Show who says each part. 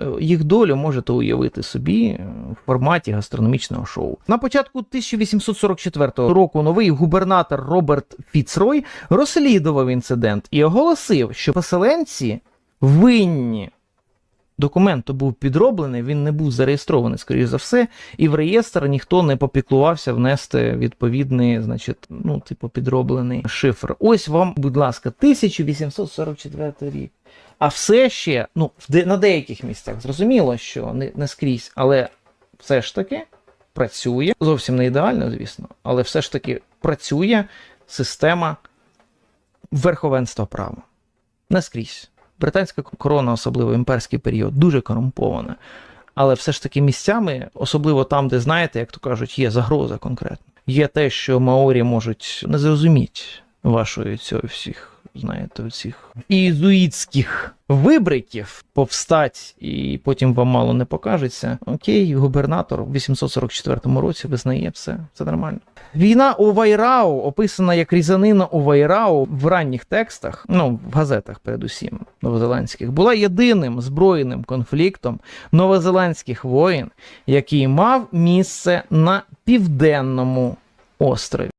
Speaker 1: е, їх долю можете уявити собі е, в форматі гастрономічного шоу. На початку 1844 року новий губернатор Роберт Фіцрой розслідував інцидент і оголосив, що поселенці винні. Документ був підроблений, він не був зареєстрований, скоріш за все, і в реєстр ніхто не попіклувався внести відповідний, значить, ну, типу, підроблений шифр. Ось вам, будь ласка, 1844 рік. А все ще, ну, на деяких місцях зрозуміло, що не, не скрізь, але все ж таки працює. Зовсім не ідеально, звісно, але все ж таки працює система верховенства права. Не скрізь. Британська корона, особливо імперський період, дуже корумпована. Але все ж таки місцями, особливо там, де знаєте, як то кажуть, є загроза конкретно. Є те, що маорі можуть не зрозуміти вашої цього всіх, знаєте, цих ізуїтських вибриків повстать, і потім вам мало не покажеться. Окей, губернатор в 844 році визнає все, все нормально. Війна у Вайрау описана як різанина у Вайрау в ранніх текстах, ну в газетах, передусім новозеландських, була єдиним збройним конфліктом новозеландських воїн, який мав місце на південному острові.